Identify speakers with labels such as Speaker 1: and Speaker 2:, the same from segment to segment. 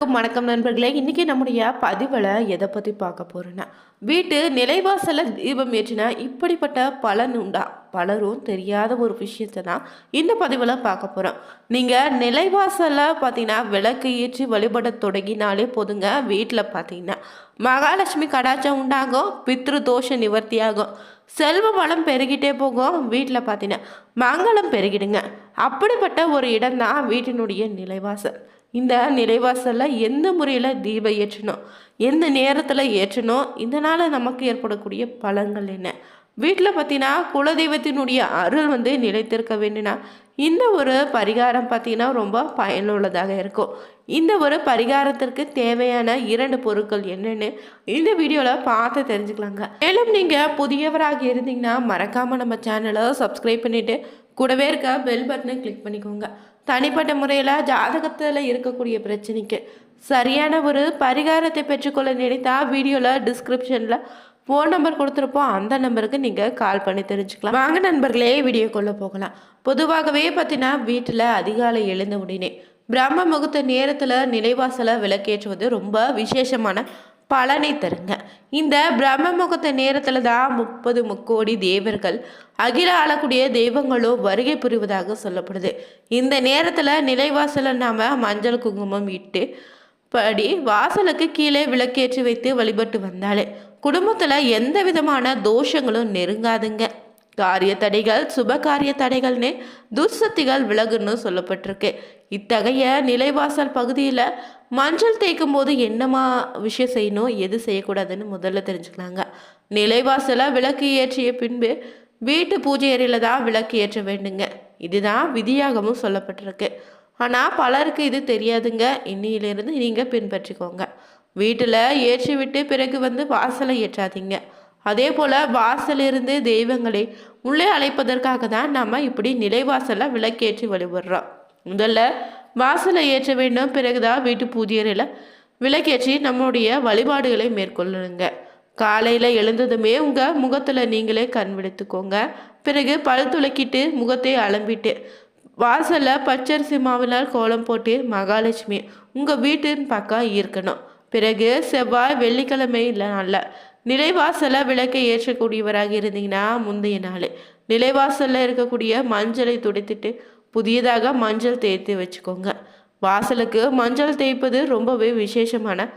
Speaker 1: வணக்கம் நண்பர்களே. இன்றைக்கி நம்முடைய பதிவில் எதை பற்றி பார்க்க போகிறேன்னா வீட்டு நிலைவாசல தீபம் ஏற்றினா இப்படிப்பட்ட பலன் உண்டா? பலரும் தெரியாத ஒரு விஷயத்தை தான் இந்த பதிவில் பார்க்க போகிறோம் நீங்கள் நிலைவாசலில் பார்த்தீங்கன்னா விளக்கு ஏற்றி வழிபட தொடங்கினாலே போதுங்க. வீட்டில் பார்த்தீங்கன்னா மகாலட்சுமி கடாச்சம் உண்டாகும் பித்ரு தோஷ நிவர்த்தியாகும். செல்வ வளம் பெருகிட்டே போகும். வீட்டில் பார்த்தீங்கன்னா மங்களம் பெருகிடுங்க. அப்படிப்பட்ட ஒரு இடம் தான் வீட்டினுடைய நிலைவாசல். இந்த நிலைவாசலில் எந்த முறையில் தீபம் ஏற்றணும் எந்த நேரத்தில் ஏற்றணும் இதனால் நமக்கு ஏற்படக்கூடிய பலங்கள் என்ன? வீட்டில் பார்த்தீங்கன்னா குலதெய்வத்தினுடைய அருள் வந்து நிலைத்திருக்க வேண்டும்னா இந்த ஒரு பரிகாரம் பார்த்தீங்கன்னா ரொம்ப பயனுள்ளதாக இருக்கும். இந்த ஒரு பரிகாரத்திற்கு தேவையான இரண்டு பொருட்கள் என்னென்னு இந்த வீடியோவில் பார்த்து தெரிஞ்சுக்கலாங்க. மேலும் நீங்கள் புதியவராக இருந்தீங்கன்னா மறக்காமல் நம்ம சேனலை சப்ஸ்கிரைப் பண்ணிவிட்டு கூடவே இருக்க பெல் பட்டனை கிளிக் பண்ணிக்கோங்க. தனிப்பட்ட முறையில் ஜாதகத்தில் இருக்கக்கூடிய பிரச்சனைக்கு சரியான ஒரு பரிகாரத்தை பெற்றுக்கொள்ள நினைத்தா வீடியோவில் டிஸ்கிரிப்ஷனில் ஃபோன் நம்பர் கொடுத்துருப்போம். அந்த நம்பருக்கு நீங்கள் கால் பண்ணி தெரிஞ்சுக்கலாம். வாங்க நண்பர்களே வீடியோக்குள்ளே போகலாம். பொதுவாகவே பார்த்தீங்கன்னா வீட்டில் அதிகாலை எழுந்த உடனே பிரம்ம முகூர்த்த நேரத்தில் நிலைவாசலை விளக்கேற்றுவது ரொம்ப விசேஷமான பலனை தருங்க. இந்த பிரம்ம முகூர்த்த நேரத்தில் தான் முப்பது முக்கோடி தேவர்கள் அகில ஆளக்கூடிய தெய்வங்களும் வருகை புரிவதாக சொல்லப்படுது. இந்த நேரத்தில் நிலைவாசலை நாம் மஞ்சள் குங்குமம் இட்டு படி வாசலுக்கு கீழே விளக்கேற்றி வைத்து வழிபட்டு வந்தாலே குடும்பத்தில் எந்த விதமான தோஷங்களும் நெருங்காதுங்க. காரிய தடைகள் சுப காரிய தடைகள்னு துர்சக்திகள் விலகுன்னு சொல்லப்பட்டிருக்கு. இத்தகைய நிலைவாசல் பகுதியில் மஞ்சள் தேய்க்கும் போது என்னமா விஷயம் செய்யணும்? எது செய்யக்கூடாதுன்னு முதல்ல தெரிஞ்சுக்கலாங்க. நிலைவாசலை விளக்கு ஏற்றிய பின்பு வீட்டு பூஜை அறையில் தான் விளக்கு ஏற்ற வேண்டுங்க. இதுதான் விதியாகவும் சொல்லப்பட்டிருக்கு. ஆனால் பலருக்கு இது தெரியாதுங்க. இன்னிலிருந்து நீங்கள் பின்பற்றிக்கோங்க. வீட்டில் ஏற்றி விட்டு பிறகு வந்து வாசலை ஏற்றாதீங்க. அதே போல் வாசலிருந்து தெய்வங்களை உள்ளே அழைப்பதற்காக தான் நம்ம இப்படி நிலைவாசலில் விளக்கேற்றி வழிபடுறோம். முதல்ல வாசலை ஏற்ற வேண்டும். பிறகுதான் வீட்டு பூஜையறையில் விளக்கேற்றி நம்முடைய வழிபாடுகளை மேற்கொள்ளுங்க. காலையில் எழுந்ததுமே உங்கள் முகத்தில் நீங்களே கண் விடுத்துக்கோங்க பிறகு பழுத்துளக்கிட்டு முகத்தை அலம்பிட்டு வாசலில் பச்சரிசி மாவினால் கோலம் போட்டு மகாலட்சுமி உங்கள் வீட்டின் பக்கம் இருக்கணும் பிறகு செவ்வாய் வெள்ளிக்கிழமை இல்லை நல்ல நிலைவாசலை விளக்கை ஏற்றக்கூடியவராக இருந்தீங்கன்னா முந்தைய நாள் நிலைவாசலில் இருக்கக்கூடிய மஞ்சளை துடைத்துட்டு புதியதாக மஞ்சள் தேய்த்து வச்சுக்கோங்க. வாசலுக்கு மஞ்சள் தேய்ப்பது ரொம்பவே விசேஷமான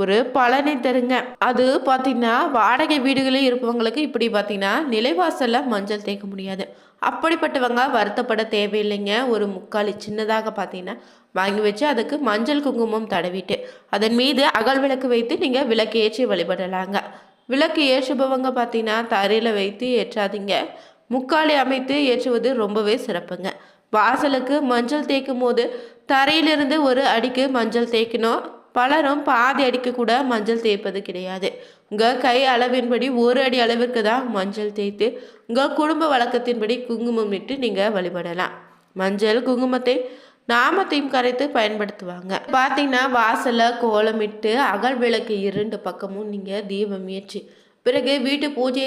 Speaker 1: ஒரு பலனை தருங்க. அது பார்த்தீங்கன்னா வாடகை வீடுகளில் இருப்பவங்களுக்கு இப்படி பார்த்தீங்கன்னா நிலைவாசலில் மஞ்சள் தேய்க்க முடியாது. அப்படிப்பட்டவங்க வருத்தப்பட தேவையில்லைங்க. ஒரு முக்காலி சின்னதாக பார்த்தீங்கன்னா வாங்கி வச்சு அதுக்கு மஞ்சள் குங்குமம் தடவிட்டு அதன் மீது அகல் விளக்கு வைத்து நீங்கள் விளக்கு ஏற்றி வழிபடலாங்க. விளக்கு ஏற்றுபவங்க பார்த்தீங்கன்னா தரையில் வைத்து ஏற்றாதீங்க. முக்காலி அமைத்து ஏற்றுவது ரொம்பவே சிறப்புங்க. வாசலுக்கு மஞ்சள் தேய்க்கும் போது தரையிலிருந்து ஒரு அடிக்கு மஞ்சள் தேய்க்கணும். பலரும் பாதி அடிக்கு கூட மஞ்சள் தேய்ப்பது கிடையாது. உங்கள் கை அளவின்படி ஒரு அடி அளவிற்கு தான் மஞ்சள் தேய்த்து உங்கள் குடும்ப வழக்கத்தின்படி குங்குமம் இட்டு நீங்கள் வழிபடலாம். மஞ்சள் குங்குமத்தை நாமத்தையும் கரைத்து பயன்படுத்துவாங்க. பார்த்தீங்கன்னா வாசலில் கோலமிட்டு அகல் விளக்கு இரண்டு பக்கமும் நீங்கள் தீபம் ஏற்றி பிறகு வீட்டு பூஜை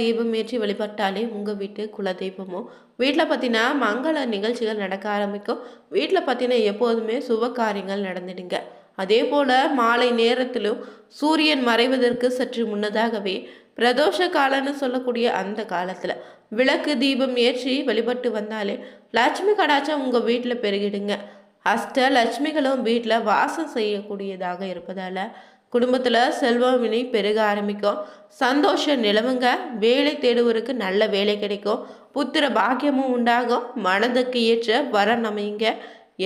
Speaker 1: தீபம் ஏற்றி வழிபட்டாலே உங்கள் வீட்டு குலதெய்பமும் வீட்டில் பார்த்தீங்கன்னா மங்கள நிகழ்ச்சிகள் நடக்க ஆரம்பிக்கும். வீட்டில் பார்த்தீங்கன்னா எப்போதுமே சுப காரியங்கள் நடந்துடுங்க. அதே போல் மாலை நேரத்திலும் சூரியன் மறைவதற்கு சற்று முன்னதாகவே பிரதோஷ காலம்னு சொல்லக்கூடிய அந்த காலத்தில் விளக்கு தீபம் ஏற்றி வழிபட்டு வந்தாலே லட்சுமி கடாச்சம் உங்கள் வீட்டில் பெருகிடுங்க. அஷ்ட லட்சுமிகளும் வீட்டில் வாசம் செய்யக்கூடியதாக இருப்பதால் குடும்பத்தில் செல்வமினி பெருக ஆரம்பிக்கும். சந்தோஷம் நிலவுங்க. வேலை தேடுவோருக்கு நல்ல வேலை கிடைக்கும். புத்திர பாக்கியமும் உண்டாகும். மனதுக்கு ஏற்ற வரம் அமைங்க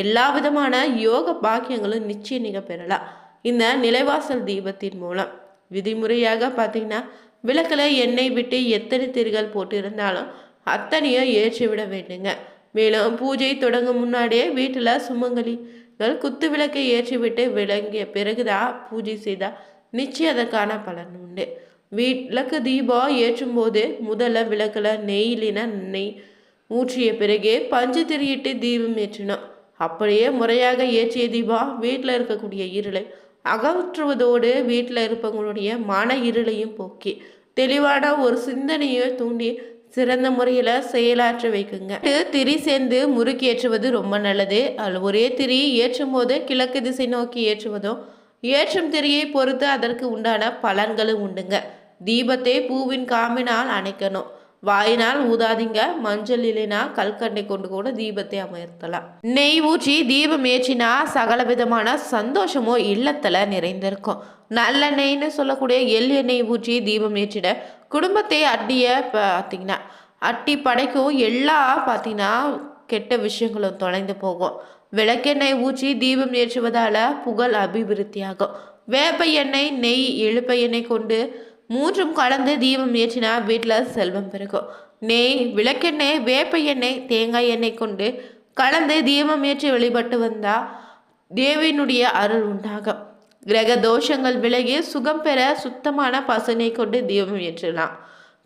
Speaker 1: எல்லா விதமான யோக பாக்கியங்களும் நிச்சயம் நீங்கள் பெறலாம். இந்த நிலைவாசல் தீபத்தின் மூலம். விதிமுறையாக பார்த்தீங்கன்னா விளக்கில் எண்ணெய் விட்டு எத்தனை திரிகள் போட்டு இருந்தாலும் அத்தனையும் ஏற்றி விட வேண்டுங்க. மேலும் பூஜை தொடங்கும் முன்னாடியே வீட்டில் சுமங்கலி சுமங்கலிகள் குத்து விளக்கை ஏற்றிவிட்டு விளங்கிய பிறகுதான் பூஜை செய்தால் நிச்சயம் அதற்கான பலன் உண்டு. விளக்கு தீபம் ஏற்றும் போது முதல்ல விளக்கில் நெய்லின நெய் ஊற்றிய பிறகே பஞ்சு திரியிட்டு தீபம் ஏற்றினோம் அப்படியே முறையாக ஏற்றிய தீபம் வீட்டில் இருக்கக்கூடிய இருளை அகற்றுவதோடு வீட்டில் இருப்பவங்களுடைய மன இருளையும் போக்கி. தெளிவான ஒரு சிந்தனையை தூண்டி சிறந்த முறையில் செயலாற்ற வைக்குங்க. திரி சேர்ந்து முறுக்கு ஏற்றுவது ரொம்ப நல்லது. அதில் ஒரே திரி ஏற்றும் போது கிழக்கு திசை நோக்கி ஏற்றுவதும் ஏற்றும் திரியை பொறுத்து அதற்கு உண்டான பலன்களும் உண்டுங்க. தீபத்தை பூவின் காமினால் அணைக்கணும். வாயினால் ஊதாதீங்க. மஞ்சள் இல்லைனா கல்கண்டை கொண்டு கூட தீபத்தை அமர்த்தலாம். நெய் ஊற்றி தீபம் ஏற்றினா சகல விதமான சந்தோஷமோ இல்லத்தில் நிறைந்திருக்கும். நல்ல நெய்ன்னு சொல்லக்கூடிய எள் எண்ணெய் ஊற்றி தீபம் ஏற்றிட குடும்பத்தை அட்டிய பார்த்தீங்கன்னா அட்டி படைக்கும் எல்லா பார்த்தீங்கன்னா கெட்ட விஷயங்களும் தொலைந்து போகும். விளக்கெண்ணெய் ஊற்றி தீபம் ஏற்றுவதால் புகழ் அபிவிருத்தியாகும். வேப்ப எண்ணெய் நெய் எழுப்ப எண்ணெய் கொண்டு மூன்றும் கலந்து தீபம் ஏற்றினா வீட்டில் செல்வம் பெருகும். நெய் விளக்கெண்ணெய் வேப்ப எண்ணெய் தேங்காய் எண்ணெய் கொண்டு கலந்து தீபம் ஏற்றி வழிபட்டு வந்தால் தேவியினுடைய அருள் உண்டாகும். கிரக தோஷங்கள் விலகி சுகம் பெற சுத்தமான பசுனை கொண்டு தீபம் ஏற்றலாம்.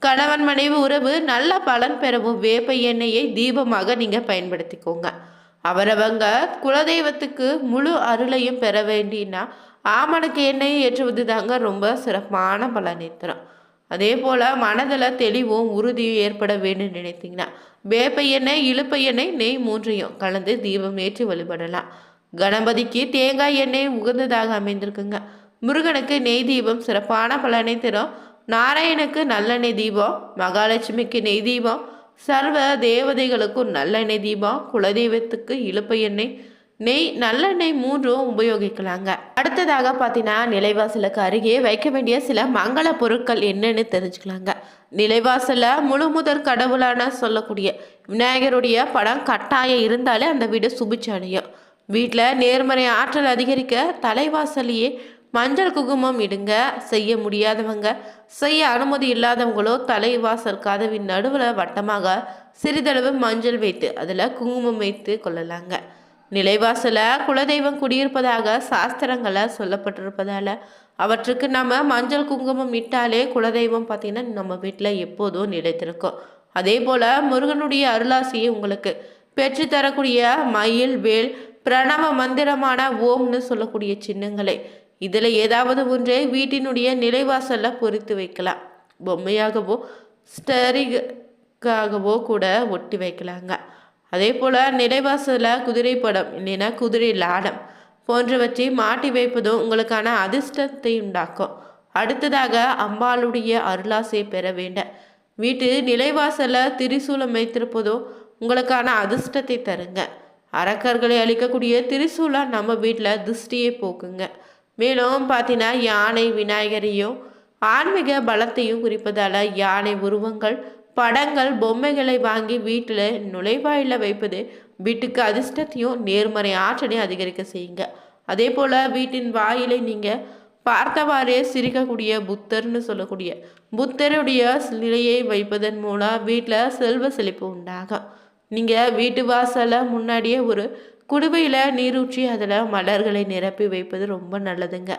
Speaker 1: கணவன் மனைவி உறவு நல்ல பலன் பெறவும் வேப்ப எண்ணெயை தீபமாக நீங்கள் பயன்படுத்திக்கோங்க. அவரவங்க குலதெய்வத்துக்கு முழு அருளையும் பெற வேண்டினா ஆமணக்கு எண்ணெயை ஏற்றுவது தாங்க ரொம்ப சிறப்பான பலனை தரும் அதே போல் மனதில் தெளிவும் உறுதியும் ஏற்பட வேண்டும் நினைத்தீங்கன்னா வேப்ப எண்ணெய் இழுப்ப எண்ணெய் நெய் மூன்றையும் கலந்து தீபம் ஏற்றி வழிபடலாம். கணபதிக்கு தேங்காய் எண்ணெய் உகந்ததாக அமைந்திருக்குங்க. முருகனுக்கு நெய் தீபம் சிறப்பான பலனை தரும். நாராயணுக்கு நல்லெண்ணெய் தீபம் மகாலட்சுமிக்கு நெய் தீபம் சர்வ தேவதைகளுக்கும் நல்லெண்ணெய் தீபம் குலதெய்வத்துக்கு இழுப்பு எண்ணெய் நெய் நல்லெண்ணெய் மூன்றும் உபயோகிக்கலாங்க. அடுத்ததாக பார்த்தீங்கன்னா நிலைவாசலுக்கு அருகே வைக்க வேண்டிய சில மங்கள பொருட்கள் என்னன்னு தெரிஞ்சுக்கலாங்க. நிலைவாசல முழு முதற் கடவுளான சொல்லக்கூடிய விநாயகருடைய படம் கட்டாயம் இருந்தாலே அந்த வீடு சுபிச்சு அடையும். வீட்டில் நேர்மறை ஆற்றல் அதிகரிக்க தலைவாசலையே மஞ்சள் குங்குமம் இடுங்க. செய்ய முடியாதவங்க செய்ய அனுமதி இல்லாதவங்களோ தலைவாசல் கதவின் நடுவில் வட்டமாக சிறிதளவு மஞ்சள் வைத்து அதில் குங்குமம் வைத்து கொள்ளலாங்க. நிலைவாசல குலதெய்வம் குடியிருப்பதாக சாஸ்திரங்களை சொல்லப்பட்டிருப்பதால அவற்றுக்கு நம்ம மஞ்சள் குங்குமம் இட்டாலே குலதெய்வம் பார்த்திங்கன்னா நம்ம வீட்டில் எப்போதும் நிலைத்திருக்கும். அதே போல் முருகனுடைய அருளாசியை உங்களுக்கு பெற்றுத்தரக்கூடிய மயில் வேல் பிரணவ மந்திரமான ஓம்னு சொல்லக்கூடிய சின்னங்களை. இதில் ஏதாவது ஒன்றை வீட்டினுடைய நிலைவாசலில் பொறித்து வைக்கலாம். பொம்மையாகவோ ஸ்டரிகாகவோ கூட ஒட்டி வைக்கலாங்க. அதே போல் நிலைவாசலில் குதிரை படம் இல்லைன்னா குதிரை லாடம் போன்றவற்றை மாட்டி வைப்பதும் உங்களுக்கான அதிர்ஷ்டத்தை உண்டாக்கும். அடுத்ததாக அம்பாளுடைய அருளாசை பெற வேண்ட. வீட்டு நிலைவாசலில் திரிசூலம் வைத்திருப்பதும் உங்களுக்கான அதிர்ஷ்டத்தை தருங்க. அரக்கர்களை அழிக்கக்கூடிய திரிசூலம் நம்ம வீட்டில் திருஷ்டியை போக்குங்க. மேலும் பார்த்தீங்கன்னா யானை விநாயகரையும் ஆன்மீக பலத்தையும் குறிப்பதால் யானை உருவங்கள் படங்கள் பொம்மைகளை வாங்கி வீட்டில் நுழைவாயில் வைப்பது வீட்டுக்கு அதிர்ஷ்டத்தையும் நேர்மறை ஆற்றலையும் அதிகரிக்க செய்யுங்க. அதே போல் வீட்டின் வாயிலை நீங்கள் பார்த்தவாறே சிரிக்கக்கூடிய புத்தர்னு சொல்லக்கூடிய புத்தருடைய நிலையை வைப்பதன் மூலம் வீட்டில் செல்வ செழிப்பு உண்டாகும். நீங்கள் வீட்டு வாசலை முன்னாடியே ஒரு குடுவையில் நீரூற்றி அதில் மலர்களை நிரப்பி வைப்பது ரொம்ப நல்லதுங்க.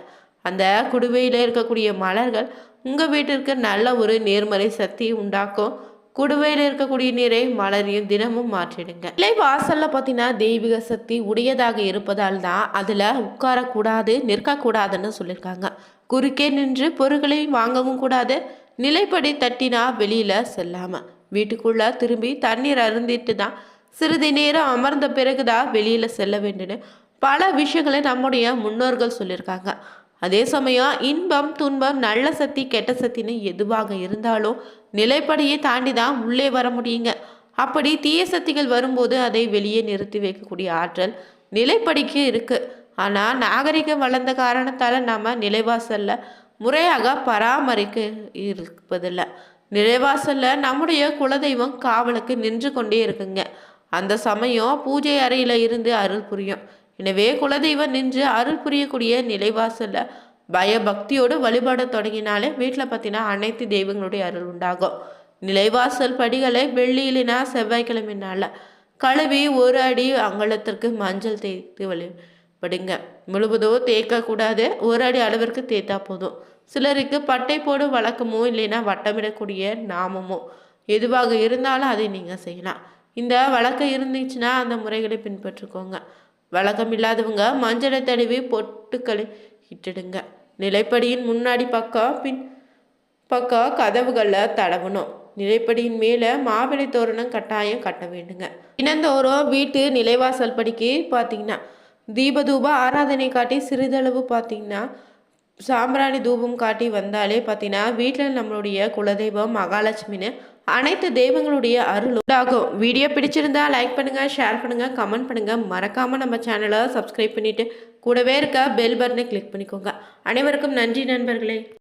Speaker 1: அந்த குடுவையில் இருக்கக்கூடிய மலர்கள் உங்கள் வீட்டிற்கு நல்ல ஒரு நேர்மறை சக்தி உண்டாக்கும். குடுவையில் இருக்கக்கூடிய நீரை மலரையும் தினமும் மாற்றிடுங்க. இல்லை வாசலில் பார்த்தீங்கன்னா தெய்வீக சக்தி உடையதாக இருப்பதால் தான் அதில் உட்காரக்கூடாது நிற்கக்கூடாதுன்னு சொல்லியிருக்காங்க குறுக்கே நின்று பொருட்களை வாங்கவும் கூடாது நிலைப்படி தட்டினா வெளியில் செல்லாமல் வீட்டுக்குள்ளே திரும்பி தண்ணீர் அருந்திட்டு தான் சிறிது நேரம் அமர்ந்த பிறகுதான் வெளியில் செல்ல வேண்டும்னு பல விஷயங்களை நம்முடைய முன்னோர்கள் சொல்லியிருக்காங்க. அதே சமயம் இன்பம் துன்பம் நல்ல சக்தி கெட்ட சக்தின்னு எதுவாக இருந்தாலும் நிலைப்படியை தாண்டி தான் உள்ளே வர முடியுங்க. அப்படி தீய சக்திகள் வரும்போது அதை வெளியே நிறுத்தி வைக்கக்கூடிய ஆற்றல் நிலைப்படிக்கு இருக்குது ஆனால் நாகரிகம் வளர்ந்த காரணத்தால் நம்ம நிலைவாசலில் முறையாக பராமரிக்க இருப்பதில்லை. நிலைவாசலில் நம்முடைய குலதெய்வம் காவலுக்கு நின்று கொண்டே இருக்குங்க. அந்த சமயம் பூஜை அறையில் இருந்து அருள் புரியும். எனவே குலதெய்வம் நின்று அருள் புரியக்கூடிய நிலைவாசலில் பயபக்தியோடு வழிபட தொடங்கினாலே வீட்டில் பார்த்தீங்கன்னா அனைத்து தெய்வங்களுடைய அருள் உண்டாகும். நிலைவாசல் படிகளை வெள்ளியிலினா செவ்வாய்க்கிழமைனால கழுவி ஒரு அடி அங்கலத்திற்கு மஞ்சள் தேய்த்து வழிபடுங்க. முழுவதும் தேய்க்கக்கூடாது. ஒரு அடி அளவிற்கு தேய்த்தா போதும். சிலருக்கு பட்டை போடும் வழக்கமோ இல்லைன்னா வட்டமிடக்கூடிய நாமமோ எதுவாக இருந்தாலும் அதை நீங்கள் செய்யலாம். இந்த வழக்கம் இருந்துச்சுன்னா அந்த முறைகளை பின்பற்றுக்கோங்க. வழக்கம் இல்லாதவங்க மஞ்சளை தடவி பொட்டுக்களை இட்டுடுங்க. நிலைப்படியின் முன்னாடி பக்கம் பின் பக்கம் கதவுகளில் தடவணும். நிலைப்படியின் மேலே மாவிளை தோரணம் கட்டாயம் கட்ட வேண்டுங்க. தினந்தோறும் வீட்டு நிலைவாசல் படிக்கு பார்த்தீங்கன்னா தீபதூப ஆராதனை காட்டி சிறிதளவு பார்த்தீங்கன்னா சாம்பிராணி தூபம் காட்டி வந்தாலே பார்த்தீங்கன்னா வீட்டில் நம்மளுடைய குலதெய்வம் மகாலட்சுமின்னு அனைத்து தெய்வங்களுடைய அருள் உண்டாகும். வீடியோ பிடிச்சிருந்தா லைக் பண்ணுங்கள் ஷேர் பண்ணுங்கள் கமெண்ட் பண்ணுங்கள் மறக்காமல் நம்ம சேனலை சப்ஸ்கிரைப் பண்ணிட்டு கூடவே இருக்க பெல் பட்டனை கிளிக் பண்ணிக்கோங்க. அனைவருக்கும் நன்றி நண்பர்களே.